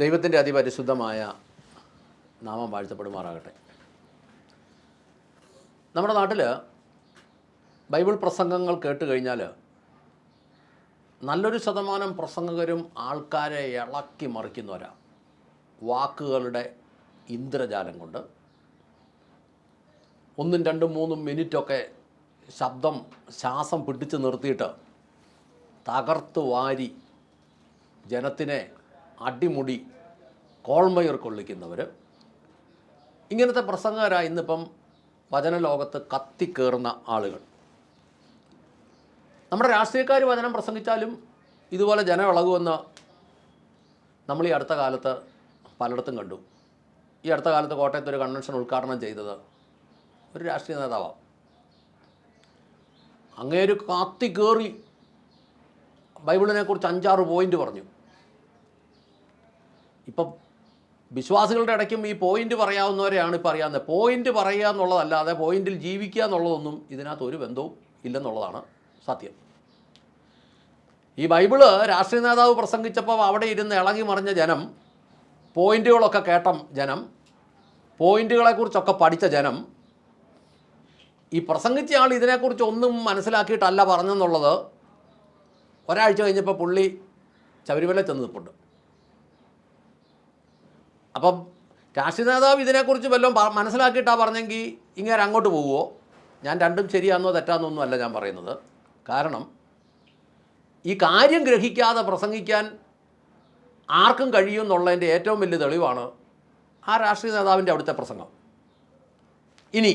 ദൈവത്തിന്റെ അതിപരിശുദ്ധമായ നാമം വാഴ്ത്തപ്പെടുമാറാകട്ടെ. നമ്മുടെ നാട്ടിൽ ബൈബിൾ പ്രസംഗങ്ങൾ കേട്ട് കഴിഞ്ഞാൽ നല്ലൊരു ശതമാനം പ്രസംഗകരും ആൾക്കാരെ ഇളക്കി മറിക്കുന്നവരാ. വാക്കുകളുടെ ഇന്ദ്രജാലം കൊണ്ട്. ഒന്നും രണ്ടും മൂന്നും മിനിറ്റൊക്കെ ശബ്ദം ശ്വാസം പിടിച്ച് നിർത്തിയിട്ട് തകർത്ത് വാരി ജനത്തിനെ അടിമുടി കോൾമയർ കൊള്ളിക്കുന്നവർ ഇങ്ങനത്തെ പ്രസംഗകരായി ഇന്നിപ്പം വചനലോകത്ത് കത്തിക്കേറുന്ന ആളുകൾ. നമ്മുടെ രാഷ്ട്രീയക്കാർ വചനം പ്രസംഗിച്ചാലും ഇതുപോലെ ജനം ഇളകുമെന്ന് നമ്മൾ ഈ അടുത്ത കാലത്ത് പലയിടത്തും കണ്ടു. ഈ അടുത്ത കാലത്ത് കോട്ടയത്ത് ഒരു കൺവെൻഷൻ ഉദ്ഘാടനം ചെയ്തത് ഒരു രാഷ്ട്രീയ നേതാവാണ് അങ്ങേര് കാത്തി കയറി ബൈബിളിനെക്കുറിച്ച് അഞ്ചാറ് പോയിന്റ് പറഞ്ഞു. ഇപ്പം വിശ്വാസികളുടെ ഇടയ്ക്കും ഈ പോയിന്റ് പറയാവുന്നവരെയാണ് ഇപ്പോൾ അറിയാവുന്നത്. പോയിന്റ് പറയുക എന്നുള്ളതല്ലാതെ പോയിന്റിൽ ജീവിക്കുക എന്നുള്ളതൊന്നും ഇതിനകത്ത് ഒരു ബന്ധവും ഇല്ലെന്നുള്ളതാണ് സത്യം. ഈ ബൈബിൾ രാഷ്ട്രീയ നേതാവ് പ്രസംഗിച്ചപ്പോൾ അവിടെ ഇരുന്ന് ഇളകി മറിഞ്ഞ ജനം പോയിന്റുകളൊക്കെ കേട്ട ജനം പോയിന്റുകളെക്കുറിച്ചൊക്കെ പഠിച്ച ജനം ഈ പ്രസംഗിച്ച ആൾ ഇതിനെക്കുറിച്ച് ഒന്നും മനസ്സിലാക്കിയിട്ടല്ല പറഞ്ഞെന്നുള്ളത് ഒരാഴ്ച കഴിഞ്ഞപ്പോൾ പുള്ളി ശബരിമല ചെന്ന് അപ്പം രാഷ്ട്രീയ നേതാവ് ഇതിനെക്കുറിച്ച് വല്ലതും മനസ്സിലാക്കിയിട്ടാണ് പറഞ്ഞെങ്കിൽ ഇങ്ങനെ അങ്ങോട്ട് പോവുമോ ഞാൻ രണ്ടും ശരിയാണെന്നോ തെറ്റാന്നൊന്നും അല്ല ഞാൻ പറയുന്നത്. കാരണം ഈ കാര്യം ഗ്രഹിക്കാതെ പ്രസംഗിക്കാൻ ആർക്കും കഴിയും എന്നുള്ളതിന്റെ ഏറ്റവും വലിയ തെളിവാണ് ആ രാഷ്ട്രീയ നേതാവിന്റെ അവിടുത്തെ പ്രസംഗം. ഇനി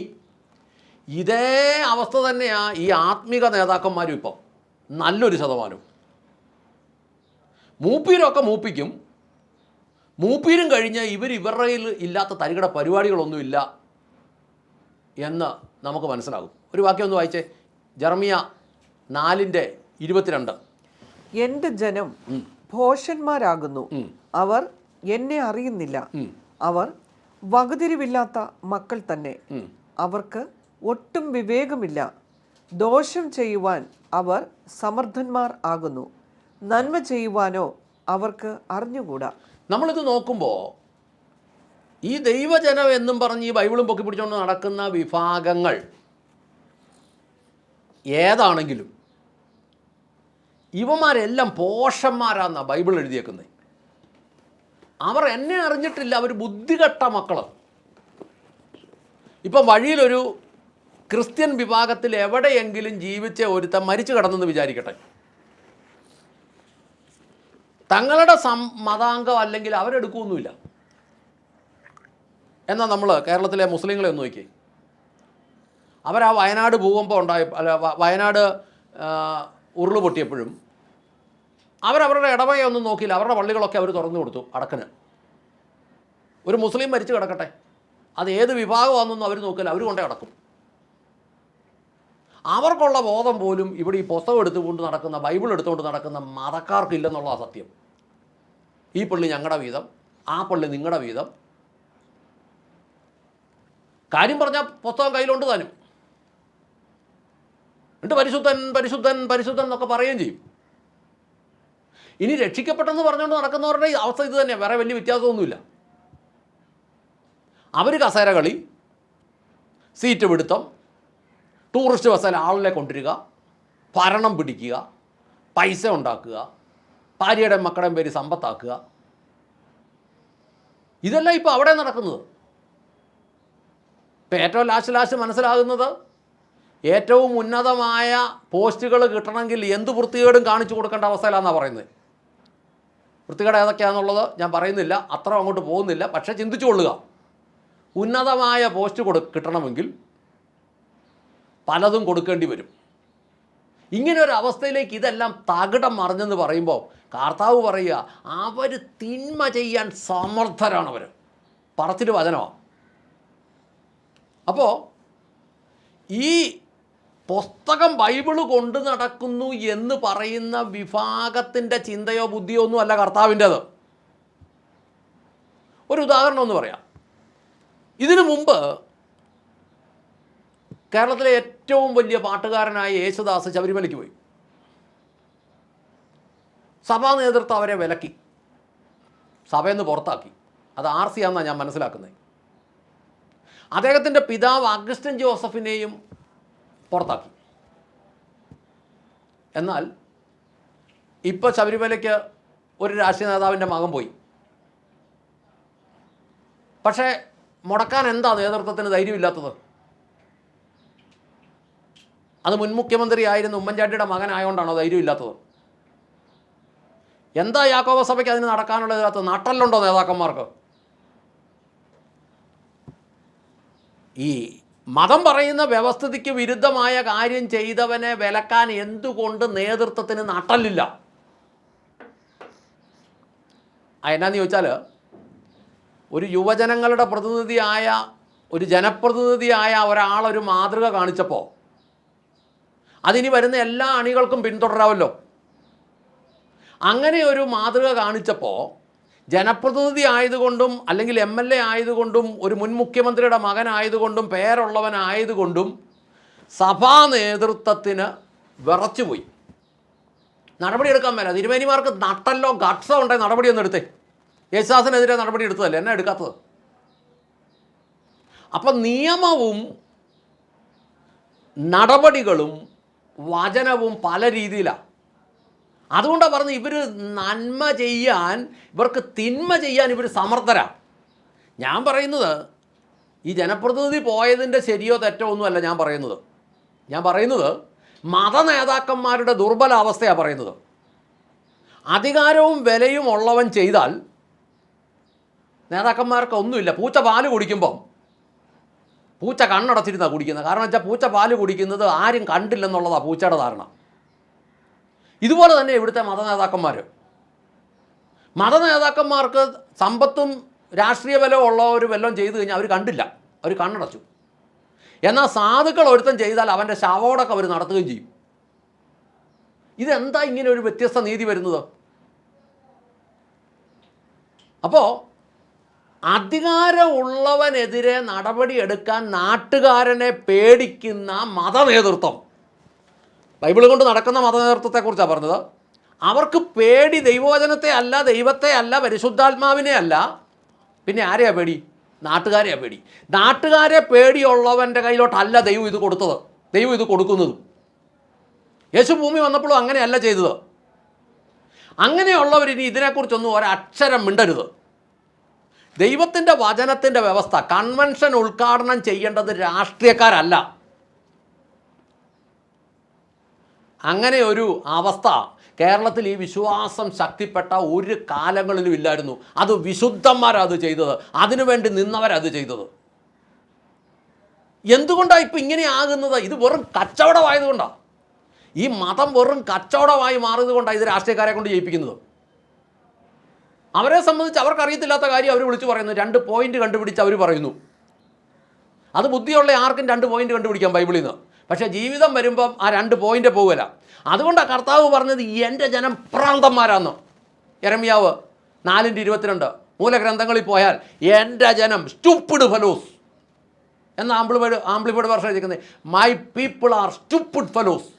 ഇതേ അവസ്ഥ തന്നെയാണ് ഈ ആത്മീക നേതാക്കന്മാരും ഇപ്പം. നല്ലൊരു ശതമാനം മൂപ്പീരൊക്കെ മൂപ്പിക്കും. മൂപ്പീരും കഴിഞ്ഞ് ഇവർ ഇവരുടെ കയ്യിൽ ഇല്ലാത്ത തരികട പരിപാടികളൊന്നുമില്ല എന്ന് നമുക്ക് മനസ്സിലാകും. ഒരു വാക്യം ഒന്ന് വായിച്ചേ. ജർമിയ നാലിന്റെ ഇരുപത്തിരണ്ട്. എന്റെ ജനം ഭോഷന്മാരാകുന്നു. അവർ എന്നെ അറിയുന്നില്ല. അവർ വകതിരിവില്ലാത്ത മക്കൾ തന്നെ. അവർക്ക് ഒട്ടും വിവേകമില്ല. ദോഷം ചെയ്യുവാൻ അവർ സമർത്ഥന്മാർ ആകുന്നു. നന്മ ചെയ്യുവാനോ അവർക്ക് അറിഞ്ഞുകൂടാ. നമ്മളിത് നോക്കുമ്പോൾ ഈ ദൈവജനം എന്നും പറഞ്ഞ് ഈ ബൈബിളും പൊക്കി പിടിച്ചുകൊണ്ട് നടക്കുന്ന വിഭാഗങ്ങൾ ഏതാണെങ്കിലും ഇവന്മാരെല്ലാം പോഷന്മാരാന്നാ ബൈബിൾ എഴുതിയേക്കുന്നത് അവർ എന്നെ അറിഞ്ഞിട്ടില്ല അവർ ബുദ്ധികെട്ട മക്കൾ ഇപ്പം വഴിയിലൊരു ക്രിസ്ത്യൻ വിഭാഗത്തിൽ എവിടെയെങ്കിലും ജീവിച്ച ഒരുത്തൻ മരിച്ചു കിടന്നെന്ന് വിചാരിക്കട്ടെ. തങ്ങളുടെ സം മതാംഗം അല്ലെങ്കിൽ അവരെടുക്കുമൊന്നുമില്ല എന്നാൽ നമ്മൾ കേരളത്തിലെ മുസ്ലിങ്ങളെ ഒന്ന് നോക്കി അവരാ വയനാട് ഭൂകമ്പം ഉണ്ടായ അല്ല വയനാട് ഉരുൾ പൊട്ടിയപ്പോഴും അവരവരുടെ ഇടവകയൊന്നും നോക്കിയില്ല. അവരുടെ പള്ളികളൊക്കെ അവർ തുറന്നു കൊടുത്തു അടക്കന്. ഒരു മുസ്ലിം മരിച്ചു കിടക്കട്ടെ. അത് ഏത് വിഭാഗമാണെന്നൊന്നും അവർ നോക്കില്ല. അവർ കൊണ്ടേ അടക്കും. അവർക്കുള്ള ബോധം പോലും ഇവിടെ ഈ പുസ്തകം എടുത്തുകൊണ്ട് നടക്കുന്ന ബൈബിൾ എടുത്തുകൊണ്ട് നടക്കുന്ന മതക്കാർക്കില്ലെന്നുള്ള സത്യം ഈ പള്ളി ഞങ്ങളുടെ വീതം ആ പള്ളി നിങ്ങളുടെ വീതം. കാര്യം പറഞ്ഞാൽ പുസ്തകം കയ്യിലുണ്ട് താനും. എന്നിട്ട് പരിശുദ്ധൻ പരിശുദ്ധൻ പരിശുദ്ധൻ എന്നൊക്കെ പറയുകയും ചെയ്യും. ഇനി രക്ഷിക്കപ്പെട്ടെന്ന് പറഞ്ഞുകൊണ്ട് നടക്കുന്നവരുടെ അവസ്ഥ ഇത് തന്നെ വേറെ വലിയ വ്യത്യാസമൊന്നുമില്ല. അവർ കസേര കളി സീറ്റ് പിടുത്തം ടൂറിസ്റ്റ് ബസ്സിൽ ആളിനെ കൊണ്ടിരിക്കുക ഭരണം പിടിക്കുക പൈസ ഉണ്ടാക്കുക ഭാര്യയുടെ മക്കളുടെയും പേര് സമ്പത്താക്കുക. ഇതല്ല ഇപ്പോൾ അവിടെ നടക്കുന്നത്. ഇപ്പം ഏറ്റവും ലാസ്റ്റ് ലാസ്റ്റ് മനസ്സിലാകുന്നത് ഏറ്റവും ഉന്നതമായ പോസ്റ്റുകൾ കിട്ടണമെങ്കിൽ എന്ത് വൃത്തികേടും കാണിച്ചു കൊടുക്കേണ്ട അവസ്ഥയിലാണെന്നാണ് പറയുന്നത്. വൃത്തികേട് ഏതൊക്കെയാണെന്നുള്ളത് ഞാൻ പറയുന്നില്ല അത്ര അങ്ങോട്ട് പോകുന്നില്ല. പക്ഷേ ചിന്തിച്ചു കൊള്ളുക. ഉന്നതമായ പോസ്റ്റ് കൊടു കിട്ടണമെങ്കിൽ പലതും കൊടുക്കേണ്ടി വരും. ഇങ്ങനെ ഒരു അവസ്ഥയിലേക്ക് ഇതെല്ലാം തകിടം മറിഞ്ഞെന്ന് പറയുമ്പോൾ കർത്താവ് പറയുക അവർ തിന്മ ചെയ്യാൻ സമർത്ഥരാണ് അവർ പറച്ചിട്ട് വചനമാണ് അപ്പോൾ ഈ പുസ്തകം ബൈബിൾ കൊണ്ട് നടക്കുന്നു എന്ന് പറയുന്ന വിഭാഗത്തിന്റെ ചിന്തയോ ബുദ്ധിയോ ഒന്നും അല്ല കർത്താവിന്റെത്. ഒരു ഉദാഹരണം ഒന്ന് പറയാം. ഇതിനു മുമ്പ് കേരളത്തിലെ ഏറ്റവും വലിയ പാട്ടുകാരനായ യേശുദാസ് ശബരിമലയ്ക്ക് പോയി. സഭാ നേതൃത്വം അവരെ വിലക്കി. സഭയിൽ നിന്ന് പുറത്താക്കി. അത് ആർ സി ആണെന്നാണ് ഞാൻ മനസ്സിലാക്കുന്നത്. അദ്ദേഹത്തിന്റെ പിതാവ് അഗസ്റ്റിൻ ജോസഫിനെയും പുറത്താക്കി. എന്നാൽ ഇപ്പോൾ ശബരിമലയ്ക്ക് ഒരു രാഷ്ട്രീയ നേതാവിന്റെ മകൻ പോയി. പക്ഷേ മുടക്കാൻ എന്താ നേതൃത്വത്തിന് ധൈര്യമില്ലാത്തത്? അത് മുൻ മുഖ്യമന്ത്രി ആയിരുന്ന ഉമ്മൻചാണ്ടിയുടെ മകനായതുകൊണ്ടാണോ ധൈര്യമില്ലാത്തത്? എന്താ യാക്കോബ സഭയ്ക്ക് അതിന് നടക്കാനുള്ള ഇതിനകത്ത് നട്ടല്ലുണ്ടോ നേതാക്കന്മാർക്ക്? ഈ മതം പറയുന്ന വ്യവസ്ഥിതിക്ക് വിരുദ്ധമായ കാര്യം ചെയ്തവനെ വിലക്കാൻ എന്തുകൊണ്ട് നേതൃത്വത്തിന് നട്ടല്ലില്ല? എന്നാന്ന് ചോദിച്ചാൽ ഒരു യുവജനങ്ങളുടെ പ്രതിനിധിയായ ഒരു ജനപ്രതിനിധിയായ ഒരാളൊരു മാതൃക കാണിച്ചപ്പോൾ അതിനി വരുന്ന എല്ലാ അണികൾക്കും പിന്തുടരാമല്ലോ. അങ്ങനെ ഒരു മാതൃക കാണിച്ചപ്പോൾ ജനപ്രതിനിധി ആയതുകൊണ്ടും അല്ലെങ്കിൽ എം എൽ എ ആയതുകൊണ്ടും ഒരു മുൻ മുഖ്യമന്ത്രിയുടെ മകനായതുകൊണ്ടും പേരുള്ളവനായതുകൊണ്ടും സഭാ നേതൃത്വത്തിന് വിറച്ചുപോയി. നടപടിയെടുക്കാൻ മേല. തിരുമേനിമാർക്ക് നട്ടല്ലോ ഗട്സോ ഉണ്ടെങ്കിൽ നടപടിയൊന്നും എടുത്തേ. യേശുദാസിനെതിരെ നടപടി എടുത്തതല്ലേ? എന്നെ എടുക്കാത്തത്? അപ്പം നിയമവും നടപടികളും വചനവും പല രീതിയിലാണ് അതുകൊണ്ടാണ് പറഞ്ഞത് ഇവർ നന്മ ചെയ്യാൻ ഇവർക്ക് തിന്മ ചെയ്യാൻ ഇവർ സമർത്ഥരാണ് ഞാൻ പറയുന്നത് ഈ ജനപ്രതിനിധി പോയതിന്റെ ശരിയോ തെറ്റോ ഒന്നുമല്ല ഞാൻ പറയുന്നത്. ഞാൻ പറയുന്നത് മത നേതാക്കന്മാരുടെ ദുർബലാവസ്ഥയാണ് പറയുന്നത്. അധികാരവും വിലയും ഉള്ളവൻ ചെയ്താൽ നേതാക്കന്മാർക്ക് ഒന്നുമില്ല. പൂച്ച പാൽ കുടിക്കുമ്പം പൂച്ച കണ്ണടച്ചിരുന്നാണ് കുടിക്കുന്നത്. കാരണം വെച്ചാൽ പൂച്ച പാൽ കുടിക്കുന്നത് ആരും കണ്ടില്ലെന്നുള്ളതാണ് പൂച്ചയുടെ ധാരണ. ഇതുപോലെ തന്നെ ഇവിടുത്തെ മത നേതാക്കന്മാർ മത നേതാക്കന്മാർക്ക് സമ്പത്തും രാഷ്ട്രീയ ബലവും ഒരു വല്ലതും ചെയ്തു കഴിഞ്ഞാൽ അവർ കണ്ടില്ല. അവർ കണ്ണടച്ചു. എന്നാൽ സാധുക്കൾ ഒരുത്തൻ ചെയ്താൽ അവന്റെ ശവോടൊക്കെ അവർ നടത്തുകയും ചെയ്യും. ഇതെന്താ ഇങ്ങനെ ഒരു വ്യത്യസ്ത നീതി വരുന്നത്? അപ്പോൾ അധികാരമുള്ളവനെതിരെ നടപടിയെടുക്കാൻ നാട്ടുകാരനെ പേടിക്കുന്ന മതനേതൃത്വം. ബൈബിൾ കൊണ്ട് നടക്കുന്ന മതനേതൃത്വത്തെക്കുറിച്ചാണ് പറഞ്ഞത്. അവർക്ക് പേടി ദൈവവചനത്തെ അല്ല ദൈവത്തെ അല്ല പരിശുദ്ധാത്മാവിനെ അല്ല. പിന്നെ ആരെയാ പേടി? നാട്ടുകാരെയാ പേടി. നാട്ടുകാരെ പേടിയുള്ളവന്റെ കയ്യിലോട്ടല്ല ദൈവം ഇത് കൊടുത്തത്. ദൈവം ഇത് കൊടുക്കുന്നതും. യേശു ഭൂമി വന്നപ്പോഴും അങ്ങനെയല്ല ചെയ്തത്. അങ്ങനെയുള്ളവർ ഇനി ഇതിനെക്കുറിച്ചൊന്നും ഒരക്ഷരം മിണ്ടരുത്. ദൈവത്തിന്റെ വചനത്തിന്റെ വ്യവസ്ഥ കൺവെൻഷൻ ഉദ്ഘാടനം ചെയ്യേണ്ടത് രാഷ്ട്രീയക്കാരല്ല. അങ്ങനെ ഒരു അവസ്ഥ കേരളത്തിൽ ഈ വിശ്വാസം ശക്തിപ്പെട്ട ഒരു കാലങ്ങളിലും ഇല്ലായിരുന്നു. അത് വിശുദ്ധന്മാരത് ചെയ്തത് അതിനുവേണ്ടി നിന്നവരത് ചെയ്തത്. എന്തുകൊണ്ടാണ് ഇപ്പം ഇങ്ങനെ ആകുന്നത്? ഇത് വെറും കച്ചവടമായതുകൊണ്ടാണ് ഈ മതം വെറും കച്ചവടമായി മാറിയത് കൊണ്ടാണ് ഇത് രാഷ്ട്രീയക്കാരെ കൊണ്ട് ജയിപ്പിക്കുന്നത്. അവരെ സംബന്ധിച്ച് അവർക്ക് അറിയത്തില്ലാത്ത കാര്യം അവർ വിളിച്ചു പറയുന്നു. രണ്ട് പോയിന്റ് കണ്ടുപിടിച്ച് അവർ പറയുന്നു. അത് ബുദ്ധിയുള്ള ആർക്കും രണ്ട് പോയിന്റ് കണ്ടുപിടിക്കാം ബൈബിളിൽ നിന്ന്. പക്ഷേ ജീവിതം വരുമ്പം ആ രണ്ട് പോയിന്റ് പോകില്ല അതുകൊണ്ടാണ് കർത്താവ് പറഞ്ഞത് എന്റെ ജനം പ്രാന്തന്മാരാന്ന് എരമിയാവ് നാലിന്റെ ഇരുപത്തിരണ്ട്. മൂലഗ്രന്ഥങ്ങളിൽ പോയാൽ എന്റെ ജനം സ്റ്റുപ്പിഡ് ഫലോസ് എന്ന ആംപ്ലിഫൈഡ് ആംപ്ലിഫൈഡ് വർഷം എഴുതിക്കുന്നത് my people are stupid fellows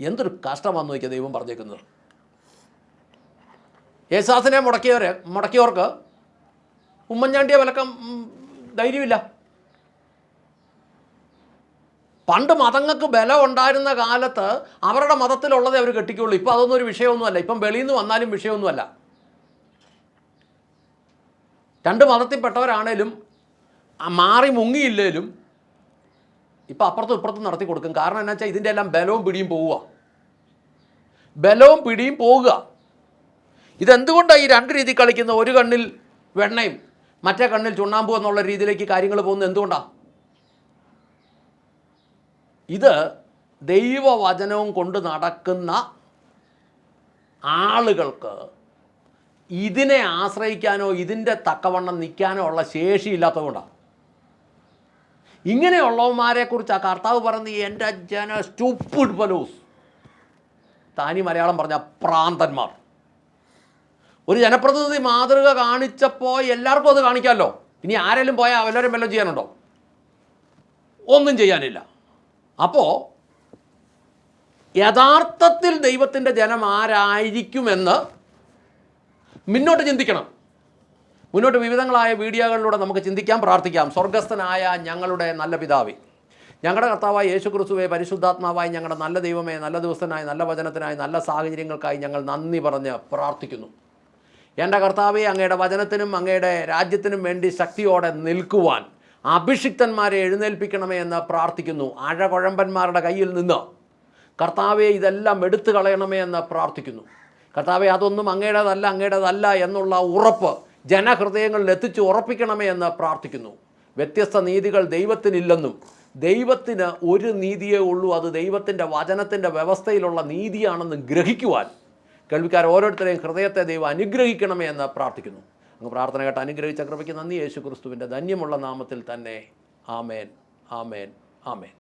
എന്തൊരു കഷ്ടമാണെന്ന് നോക്കിയാൽ ദൈവം പറഞ്ഞേക്കുന്നത്. യേശാസിനെ മുടക്കിയവരെ മുടക്കിയവർക്ക് ഉമ്മൻചാണ്ടിയെ വിലക്കം ധൈര്യമില്ല. പണ്ട് മതങ്ങൾക്ക് ബലം ഉണ്ടായിരുന്ന കാലത്ത് അവരുടെ മതത്തിലുള്ളതേ അവർ കെട്ടിക്കുള്ളൂ. ഇപ്പം അതൊന്നും ഒരു വിഷയമൊന്നുമല്ല. ഇപ്പം വെളിയിൽ നിന്ന് വന്നാലും വിഷയമൊന്നുമല്ല. രണ്ട് മതത്തിൽപ്പെട്ടവരാണേലും മാറി മുങ്ങിയില്ലേലും ഇപ്പം അപ്പുറത്തും ഇപ്പുറത്തും നടത്തി കൊടുക്കും കാരണം എന്നാ വെച്ചാൽ ഇതിന്റെ എല്ലാം ബലവും പിടിയും പോവുക. ബലവും പിടിയും പോവുക. ഇതെന്തുകൊണ്ടാണ് ഈ രണ്ട് രീതി കളിക്കുന്ന ഒരു കണ്ണിൽ വെണ്ണയും മറ്റേ കണ്ണിൽ ചുണ്ണാമ്പു എന്നുള്ള രീതിയിലേക്ക് കാര്യങ്ങൾ പോകുന്നത് എന്തുകൊണ്ടാണ് ഇത് ദൈവവചനവും കൊണ്ട് നടക്കുന്ന ആളുകൾക്ക് ഇതിനെ ആശ്രയിക്കാനോ ഇതിന്റെ തക്കവണ്ണം നിൽക്കാനോ ഉള്ള ശേഷിയില്ലാത്തതുകൊണ്ടാണ് ഇങ്ങനെയുള്ളവന്മാരെക്കുറിച്ച് ആ കർത്താവ് പറഞ്ഞ് എന്റെ ജന സ്റ്റൂപ്പിഡ് ഫലോസ് താനി മലയാളം പറഞ്ഞ പ്രാന്തന്മാർ. ഒരു ജനപ്രതിനിധി മാതൃക കാണിച്ചപ്പോൾ എല്ലാവർക്കും അത് കാണിക്കാമല്ലോ. ഇനി ആരെങ്കിലും പോയാൽ അവരും വല്ലതും ചെയ്യാനുണ്ടോ? ഒന്നും ചെയ്യാനില്ല. അപ്പോൾ യഥാർത്ഥത്തിൽ ദൈവത്തിന്റെ ജനം ആരായിരിക്കുമെന്ന് മുന്നോട്ട് ചിന്തിക്കണം. മുന്നോട്ട് വിവിധങ്ങളായ വീഡിയോകളിലൂടെ നമുക്ക് ചിന്തിക്കാം പ്രാർത്ഥിക്കാം. സ്വർഗസ്ഥനായ ഞങ്ങളുടെ നല്ല പിതാവേ ഞങ്ങളുടെ കർത്താവായ യേശു ക്രിസ്തുവെ പരിശുദ്ധാത്മാവായി ഞങ്ങളുടെ നല്ല ദൈവമേ നല്ല ദിവസത്തിനായി നല്ല വചനത്തിനായി നല്ല സാഹചര്യങ്ങൾക്കായി ഞങ്ങൾ നന്ദി പറഞ്ഞ് പ്രാർത്ഥിക്കുന്നു. എന്റെ കർത്താവെ അങ്ങയുടെ വചനത്തിനും അങ്ങയുടെ രാജ്യത്തിനും വേണ്ടി ശക്തിയോടെ നിൽക്കുവാൻ അഭിഷിക്തന്മാരെ എഴുന്നേൽപ്പിക്കണമേ എന്ന് പ്രാർത്ഥിക്കുന്നു. അഴകുഴമ്പന്മാരുടെ കയ്യിൽ നിന്ന് കർത്താവെ ഇതെല്ലാം എടുത്തു കളയണമേ എന്ന് പ്രാർത്ഥിക്കുന്നു. കർത്താവെ അതൊന്നും അങ്ങയുടേതല്ല അങ്ങയുടേതല്ല എന്നുള്ള ഉറപ്പ് ജനഹൃദയങ്ങളിൽ എത്തിച്ച് ഉറപ്പിക്കണമേ എന്ന് പ്രാർത്ഥിക്കുന്നു. വ്യത്യസ്ത നീതികൾ ദൈവത്തിനില്ലെന്നും ദൈവത്തിന് ഒരു നീതിയേ ഉള്ളൂ അത് ദൈവത്തിന്റെ വചനത്തിന്റെ വ്യവസ്ഥയിലുള്ള നീതിയാണെന്നും ഗ്രഹിക്കുവാൻ കേൾവിക്കാർ ഓരോരുത്തരെയും ഹൃദയത്തെ ദൈവം അനുഗ്രഹിക്കണമേ എന്ന് പ്രാർത്ഥിക്കുന്നു. അങ്ങ് പ്രാർത്ഥന കേട്ട് അനുഗ്രഹിച്ച കൃപയ്ക്ക് നന്ദി. യേശു ക്രിസ്തുവിന്റെ ധന്യമുള്ള നാമത്തിൽ തന്നെ ആമേൻ ആമേൻ ആമേൻ.